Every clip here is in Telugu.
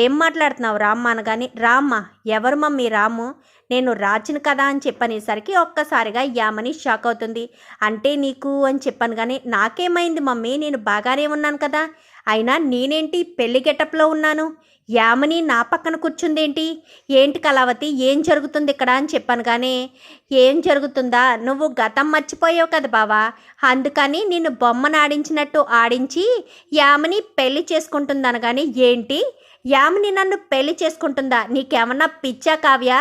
ఏం మాట్లాడుతున్నావు రామ్మ అనగానే రామ్మ ఎవరు మమ్మీ రాము? నేను రాజును కదా అని చెప్పనేసరికి ఒక్కసారిగా యామని షాక్ అవుతుంది. అంటే నీకు అని చెప్పాను కానీ నాకేమైంది మమ్మీ? నేను బాగానే ఉన్నాను కదా. అయినా నేనేంటి పెళ్ళి గెటప్లో ఉన్నాను? యామని నా పక్కన కూర్చుందేంటి? ఏంటి కళావతి? ఏం జరుగుతుంది ఇక్కడ? అని చెప్పాను కానీ ఏం జరుగుతుందా? నువ్వు గతం మర్చిపోయావు కదా బావా. అందుకని నిన్ను బొమ్మను ఆడించినట్టు ఆడించి యామని పెళ్ళి చేసుకుంటుందనగానే ఏంటి? యామిని నన్ను పెళ్ళి చేసుకుంటుందా? నీకేమన్నా పిచ్చా కావ్య?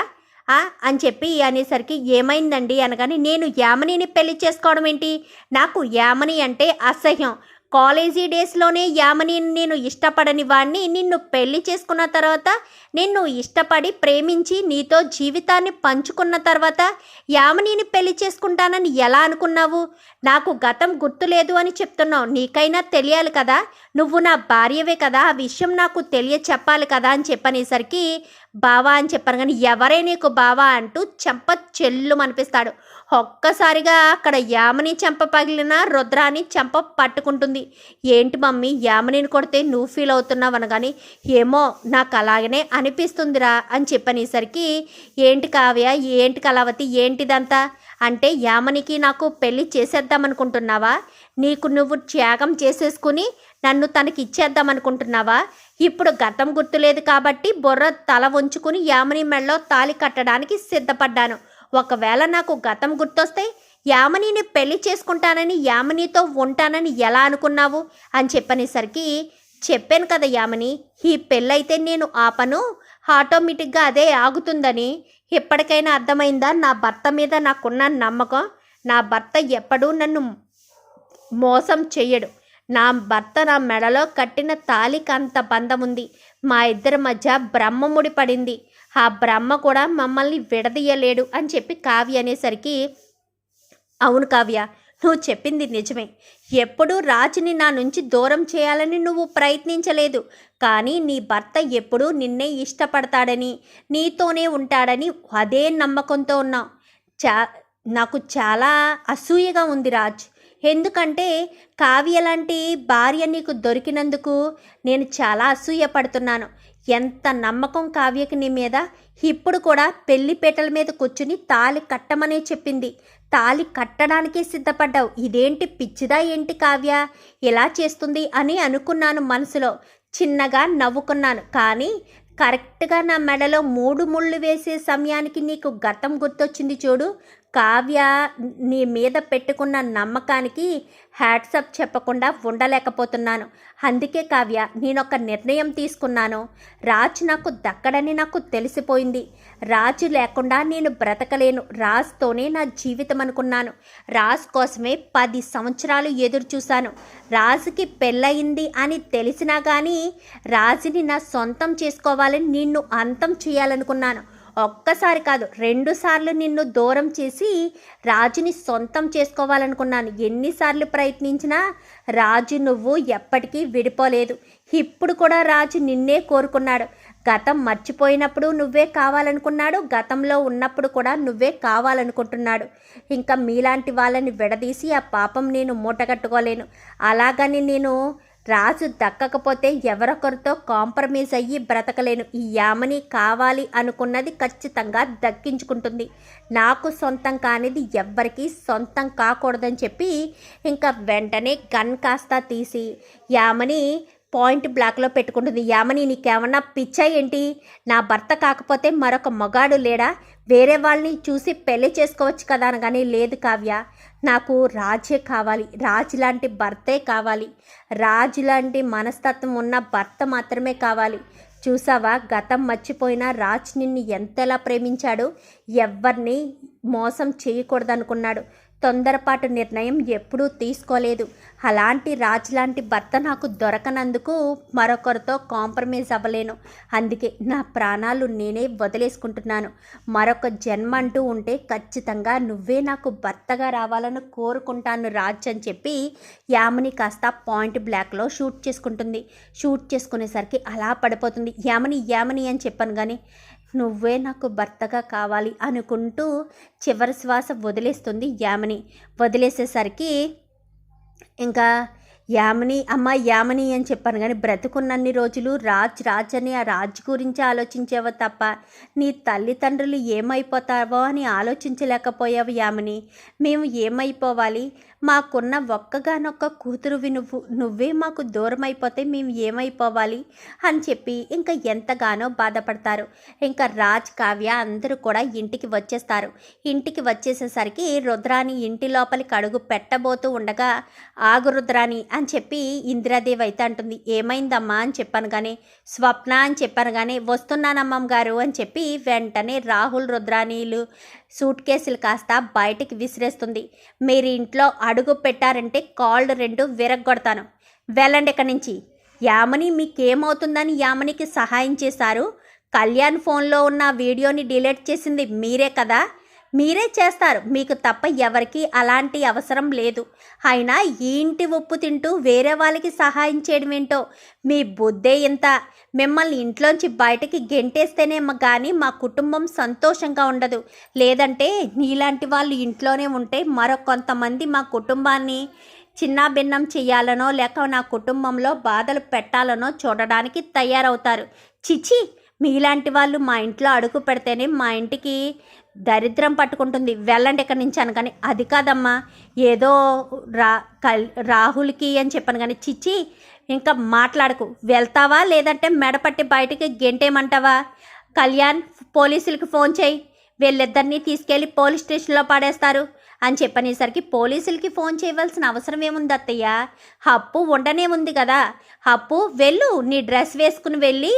అని చెప్పి అనేసరికి ఏమైందండి అనగానే నేను యామనిని పెళ్ళి చేసుకోవడం ఏంటి? నాకు యామని అంటే అసహ్యం. కాలేజీ డేస్లోనే యామని నేను ఇష్టపడని వాణ్ణి నిన్ను పెళ్ళి చేసుకున్న తర్వాత నిన్ను ఇష్టపడి ప్రేమించి నీతో జీవితాన్ని పంచుకున్న తర్వాత యామనిని పెళ్ళి చేసుకుంటానని ఎలా అనుకున్నావు? నాకు గతం గుర్తులేదు అని చెప్తున్నావు. నీకైనా తెలియాలి కదా? నువ్వు నా భార్యవే కదా? ఆ విషయం నాకు తెలియ చెప్పాలి కదా? అని చెప్పనేసరికి బావా అని చెప్పాను. కానీ ఎవరే నీకు బావా అంటూ చెంప చెల్లు అనిపిస్తాడు ఒక్కసారిగా అక్కడ యామని చెంప పగిలిన రుద్రాని చెంప పట్టుకుంటుంది. ఏంటి మమ్మీ యామనిని కొడితే నువ్వు ఫీల్ అవుతున్నావు అనగాని ఏమో నాకు అలాగనే అనిపిస్తుందిరా అని చెప్పనేసరికి ఏంటి కావ్య ఏంటి కళావతి ఏంటిదంతా? అంటే యామనికి నాకు పెళ్ళి చేసేద్దామనుకుంటున్నావా? నీకు నువ్వు త్యాగం చేసేసుకుని నన్ను తనకి ఇచ్చేద్దాం అనుకుంటున్నావా ఇప్పుడు గతం గుర్తులేదు కాబట్టి బుర్ర తల ఉంచుకుని యామని మెళ్ళలో తాలి కట్టడానికి సిద్ధపడ్డాను. ఒకవేళ నాకు గతం గుర్తొస్తే యామనీని పెళ్ళి చేసుకుంటానని యామనితో ఉంటానని ఎలా అనుకున్నావు? అని చెప్పనేసరికి చెప్పాను కదా యామని ఈ పెళ్ళైతే నేను ఆపను ఆటోమేటిక్గా అదే ఆగుతుందని. ఇప్పటికైనా అర్థమైందా? నా భర్త మీద నాకున్న నమ్మకం. నా భర్త ఎప్పుడూ నన్ను మోసం చెయ్యడు. నా భర్త నా మెడలో కట్టిన తాలికి అంత బంధం ఉంది మా ఇద్దరి మధ్య బ్రహ్మముడి పడింది. ఆ బ్రహ్మ కూడా మమ్మల్ని విడదీయలేడు అని చెప్పి కావ్య అనేసరికి అవును కావ్య నువ్వు చెప్పింది నిజమే. ఎప్పుడూ రాజుని నా నుంచి దూరం చేయాలని నువ్వు ప్రయత్నించలేదు. కానీ నీ భర్త ఎప్పుడూ నిన్నే ఇష్టపడతాడని నీతోనే ఉంటాడని అదే నమ్మకంతో ఉన్నావు. చా నాకు చాలా అసూయగా ఉంది రాజ్. ఎందుకంటే కావ్య లాంటి భార్య నీకు దొరికినందుకు నేను చాలా అసూయపడుతున్నాను ఎంత నమ్మకం కావ్యకి నీ మీద? ఇప్పుడు కూడా పెళ్ళి పీటల మీద కూర్చుని తాలి కట్టమనే చెప్పింది. తాలి కట్టడానికే సిద్ధపడ్డావు. ఇదేంటి పిచ్చిదా ఏంటి కావ్య? ఎలా చేస్తుంది అని అనుకున్నాను మనసులో. చిన్నగా నవ్వుకున్నాను. కానీ కరెక్ట్గా నా మెడలో మూడు ముళ్ళు వేసే సమయానికి నీకు గతం గుర్తొచ్చింది చూడు. కావ్య నీ మీద పెట్టుకున్న నమ్మకానికి హ్యాట్సప్ చెప్పకుండా ఉండలేకపోతున్నాను. అందుకే కావ్య నేనొక నిర్ణయం తీసుకున్నాను. రాజు నాకు దక్కడని నాకు తెలిసిపోయింది. రాజు లేకుండా నేను బ్రతకలేను. రాజ్తోనే నా జీవితం అనుకున్నాను. రాజ్ కోసమే పది సంవత్సరాలు ఎదురు చూశాను. రాజుకి పెళ్ళయింది అని తెలిసినా కానీ రాజుని నా సొంతం చేసుకోవాలని నిన్ను అంతం చేయాలనుకున్నాను. ఒక్కసారి కాదు రెండు సార్లు నిన్ను దూరం చేసి రాజుని సొంతం చేసుకోవాలనుకున్నాను. ఎన్నిసార్లు ప్రయత్నించినా రాజు నువ్వు ఎప్పటికీ విడిపోలేదు. ఇప్పుడు కూడా రాజు నిన్నే కోరుకున్నాడు. గతం మర్చిపోయినప్పుడు నువ్వే కావాలనుకున్నాడు. గతంలో ఉన్నప్పుడు కూడా నువ్వే కావాలనుకుంటున్నాడు. ఇంకా మీలాంటి వాళ్ళని విడదీసి ఆ పాపం నేను మూటగట్టుకోలేను. అలాగని నేను రాజు దక్కకపోతే ఎవరొకరితో కాంప్రమైజ్ అయ్యి బ్రతకలేను. ఈ యామని కావాలి అనుకున్నది ఖచ్చితంగా దక్కించుకుంటుంది. నాకు సొంతం కానిది ఎవ్వరికీ సొంతం కాకూడదని చెప్పి ఇంకా వెంటనే గన్ కాస్త తీసి యామని పాయింట్ బ్లాక్లో పెట్టుకుంటుంది. యామని నీకేమన్నా పిచ్చా ఏంటి? నా భర్త కాకపోతే మరొక మగాడు లేడా? వేరే వాళ్ళని చూసి పెళ్ళి చేసుకోవచ్చు కదా అనగానే లేదు కావ్య. నాకు రాజే కావాలి. రాజు లాంటి భర్తే కావాలి. రాజు లాంటి మనస్తత్వం ఉన్న భర్త మాత్రమే కావాలి. చూసావా? గతం మర్చిపోయిన రాజ్ నిన్ను ఎంతలా ప్రేమించాడు? ఎవరిని మోసం చేయకూడదనుకున్నాడు. తొందరపాటు నిర్ణయం ఎప్పుడూ తీసుకోలేదు. అలాంటి రాజ్ లాంటి భర్త నాకు దొరకనందుకు మరొకరితో కాంప్రమైజ్ అవ్వలేను. అందుకే నా ప్రాణాలు నేనే వదిలేసుకుంటున్నాను. మరొక జన్మ అంటూ ఉంటే ఖచ్చితంగా నువ్వే నాకు భర్తగా రావాలని కోరుకుంటాను రాజ్ అని చెప్పి యామని కాస్త పాయింట్ బ్లాక్లో షూట్ చేసుకుంటుంది. షూట్ చేసుకునేసరికి అలా పడిపోతుంది. యామని యామని అని చెప్పాను కానీ నువ్వే నాకు భర్తగా కావాలి అనుకుంటూ చివరి శ్వాస వదిలేస్తుంది యామిని. వదిలేసేసరికి ఇంకా యామిని అమ్మ యామిని అని చెప్పాను కానీ బ్రతుకున్నన్ని రోజులు రాజ్ రాజ్ అని ఆ రాజ్ గురించి ఆలోచించావో తప్ప నీ తల్లిదండ్రులు ఏమైపోతావో అని ఆలోచించలేకపోయావు యామిని. మేము ఏమైపోవాలి? మాకున్న ఒక్కగానొక్క కూతురువి నువ్వు నువ్వే మాకు దూరం అయిపోతే మేము ఏమైపోవాలి? అని చెప్పి ఇంకా ఎంతగానో బాధపడతారు. ఇంకా రాజ్ కావ్య అందరూ కూడా ఇంటికి వచ్చేస్తారు. ఇంటికి వచ్చేసేసరికి రుద్రాని ఇంటి లోపలికి అడుగు పెట్టబోతూ ఉండగా ఆగు రుద్రాని అని చెప్పి ఇందిరాదేవి అయితే అంటుంది. ఏమైందమ్మా అని చెప్పాను కానీ స్వప్న అని చెప్పాను కానీ వస్తున్నానమ్మమ్మ గారు అని చెప్పి వెంటనే రాహుల్ రుద్రానీలు సూట్ కేసులు కాస్త బయటికి విసిరేస్తుంది. మీరు ఇంట్లో అడుగు పెట్టారంటే కాళ్ళు రెండు విరగ్గొడతాను. వెళ్ళండి ఇక్కడి నుంచి. యామని మీకేమవుతుందని యామనికి సహాయం చేశారు. కళ్యాణ్ ఫోన్లో ఉన్న వీడియోని డిలీట్ చేసింది మీరే కదా? మీరే చేస్తారు. మీకు తప్ప ఎవరికి అలాంటి అవసరం లేదు. అయినా ఈ ఇంటి ఉప్పు తింటూ వేరే వాళ్ళకి సహాయం చేయడం ఏంటో? మీ బుద్ధే ఇంత. మిమ్మల్ని ఇంట్లోంచి బయటకి గెంటేస్తేనేమో కానీ మా కుటుంబం సంతోషంగా ఉండదు. లేదంటే నీలాంటి వాళ్ళు ఇంట్లోనే ఉంటే మరో కొంతమంది మా కుటుంబాన్ని చిన్న భిన్నం చేయాలనో లేక నా కుటుంబంలో బాధలు పెట్టాలనో చూడడానికి తయారవుతారు. చిచి! మీలాంటి వాళ్ళు మా ఇంట్లో అడుగు పెడితేనే మా ఇంటికి దరిద్రం పట్టుకుంటుంది. వెళ్ళండి ఇక్కడి నుంచి అనగానే అది కాదమ్మా. ఏదో రా కల్ రాహుల్కి అని చెప్పాను కానీ చిచ్చి ఇంకా మాట్లాడకు. వెళ్తావా? లేదంటే మెడపట్టి బయటికి గెంటేమంటావా కళ్యాణ్ పోలీసులకి ఫోన్ చేయి. వీళ్ళిద్దరినీ తీసుకెళ్ళి పోలీస్ స్టేషన్లో పడేస్తారు. అని చెప్పనేసరికి పోలీసులకి ఫోన్ చేయవలసిన అవసరం ఏముంది అత్తయ్య? హప్పు ఉండనే ఉంది కదా. హప్పు వెళ్ళు నీ డ్రెస్ వేసుకుని వెళ్ళి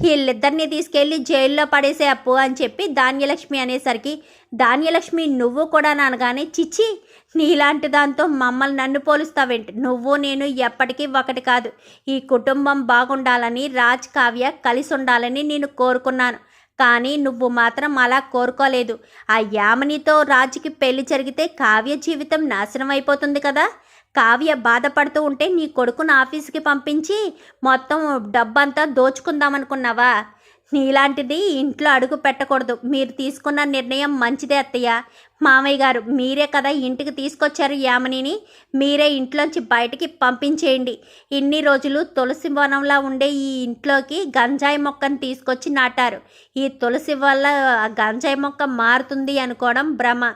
వీళ్ళిద్దరిని తీసుకెళ్ళి జైల్లో పడేసే అప్పు అని చెప్పి ధాన్యలక్ష్మి అనేసరికి ధాన్యలక్ష్మి నువ్వు కూడా అనగానే చిచ్చి నీలాంటి దాంతో మమ్మల్ని నన్ను పోలుస్తావేంటి? నువ్వు నేను ఎప్పటికీ ఒకటి కాదు. ఈ కుటుంబం బాగుండాలని రాజ్ కావ్య కలిసి ఉండాలని నేను కోరుకున్నాను. కానీ నువ్వు మాత్రం అలా కోరుకోలేదు. ఆ యామనితో రాజుకి పెళ్ళి జరిగితే కావ్య జీవితం నాశనం అయిపోతుంది కదా? కావ్య బాధపడుతూ ఉంటే నీ కొడుకును ఆఫీస్కి పంపించి మొత్తం డబ్బంతా దోచుకుందామనుకున్నావా? నీలాంటిది ఇంట్లో అడుగు పెట్టకూడదు. మీరు తీసుకున్న నిర్ణయం మంచిదే అత్తయ్య. మామయ్య గారు మీరే కదా ఇంటికి తీసుకొచ్చారు యామనిని. మీరే ఇంట్లోంచి బయటికి పంపించేయండి. ఇన్ని రోజులు తులసి వనంలా ఉండే ఈ ఇంట్లోకి గంజాయి మొక్కను తీసుకొచ్చి నాటారు. ఈ తులసి వల్ల గంజాయి మొక్క మారుతుంది అనుకోవడం భ్రమ.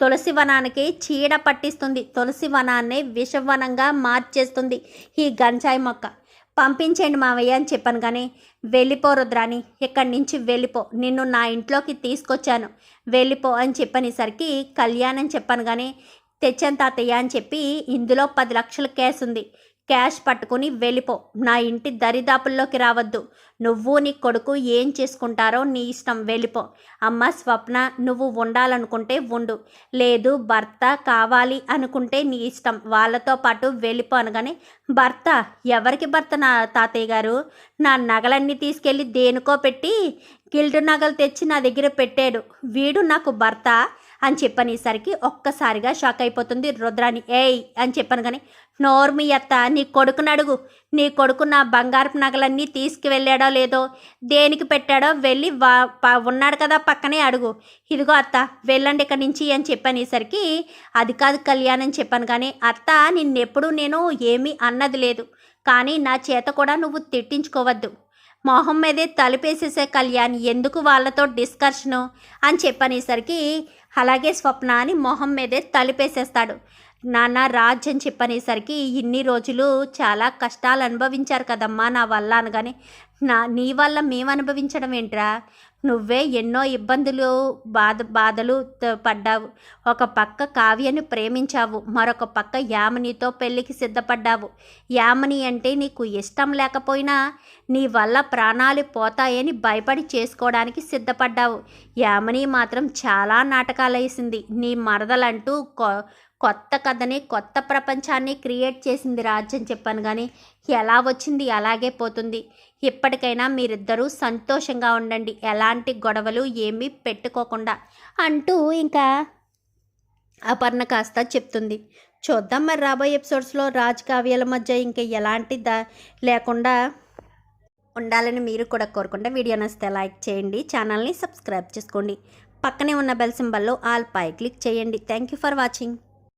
తులసి వనానికి చీడ పట్టిస్తుంది. తులసి వనాన్ని విషవనంగా మార్చేస్తుంది ఈ గంజాయి మొక్క. పంపించేయండి మావయ్య అని చెప్పాను కానీ వెళ్ళిపో రుద్రాని ఇక్కడి నుంచి వెళ్ళిపో. నిన్ను నా ఇంట్లోకి తీసుకొచ్చాను. వెళ్ళిపో అని చెప్పనేసరికి కళ్యాణం చెప్పాను కానీ తెచ్చాను తాతయ్య అని చెప్పి ఇందులో పది లక్షల కేసు ఉంది క్యాష్ పట్టుకుని వెళ్ళిపో. నా ఇంటి దరిదాపుల్లోకి రావద్దు. నువ్వు నీ కొడుకు ఏం చేసుకుంటారో నీ ఇష్టం. వెళ్ళిపో. అమ్మ స్వప్న నువ్వు ఉండాలనుకుంటే ఉండు. లేదు భర్త కావాలి అనుకుంటే నీ ఇష్టం. వాళ్ళతో పాటు వెళ్ళిపో అనగానే భర్త ఎవరికి భర్త నా తాతయ్య గారు? నా నగలన్నీ తీసుకెళ్ళి దేనికో పెట్టి గిల్డు నగలు తెచ్చి నా దగ్గర పెట్టాడు. వీడు నాకు భర్త. అని చెప్పనేసరికి ఒక్కసారిగా షాక్ అయిపోతుంది. రుద్రాని ఏయ్! అని చెప్పాను కానీ నోర్మి అత్త నీ కొడుకుని అడుగు. నీ కొడుకు నా బంగారపు నగలన్నీ తీసుకువెళ్ళాడో లేదో దేనికి పెట్టాడో వెళ్ళి వా ఉన్నాడు కదా పక్కనే అడుగు. ఇదిగో అత్త వెళ్ళండి ఇక్కడి నుంచి అని చెప్పనేసరికి అది కాదు కళ్యాణ్ అని చెప్పాను కానీ అత్త నిన్నెప్పుడు నేను ఏమీ అన్నది లేదు. కానీ నా చేత కూడా నువ్వు తిట్టించుకోవద్దు. మొహం మీదే తలుపేసేసే కళ్యాణ్ ఎందుకు వాళ్ళతో డిస్కషను అని చెప్పనేసరికి అలాగే స్వప్న అని మొహం మీదే తలుపేసేస్తాడు. నాన్న రాజ్ అని చెప్పనేసరికి ఇన్ని రోజులు చాలా కష్టాలు అనుభవించారు కదమ్మా నా వల్ల అనగానే నా నీ వల్ల మేము అనుభవించడం ఏంట్రా? నువ్వే ఎన్నో ఇబ్బందులు బాధ బాధలు పడ్డావు. ఒక పక్క కావ్యను ప్రేమించావు మరొక పక్క యామినితో పెళ్ళికి సిద్ధపడ్డావు. యామిని అంటే నీకు ఇష్టం లేకపోయినా నీ వల్ల ప్రాణాలు పోతాయని భయపడి చేసుకోవడానికి సిద్ధపడ్డావు. యామిని మాత్రం చాలా నాటకాలు వేసింది. నీ మరదలంటూ కొత్త కథని కొత్త ప్రపంచాన్ని క్రియేట్ చేసింది రాజ్ అని చెప్పాను కానీ ఎలా వచ్చింది అలాగే పోతుంది. ఇప్పటికైనా మీరిద్దరూ సంతోషంగా ఉండండి. ఎలాంటి గొడవలు ఏమీ పెట్టుకోకుండా. అంటూ ఇంకా అపర్ణ కాస్త చెప్తుంది. చూద్దాం మరి రాబోయే ఎపిసోడ్స్లో రాజ్ కావ్యాల మధ్య ఇంకా ఎలాంటి ద లేకుండా ఉండాలని మీరు కూడా కోరుకుంటే వీడియో నచ్చితే లైక్ చేయండి ఛానల్ని సబ్స్క్రైబ్ చేసుకోండి. పక్కనే ఉన్న బెల్ సింబల్లో ఆల్ పై క్లిక్ చేయండి. Thank you for watching.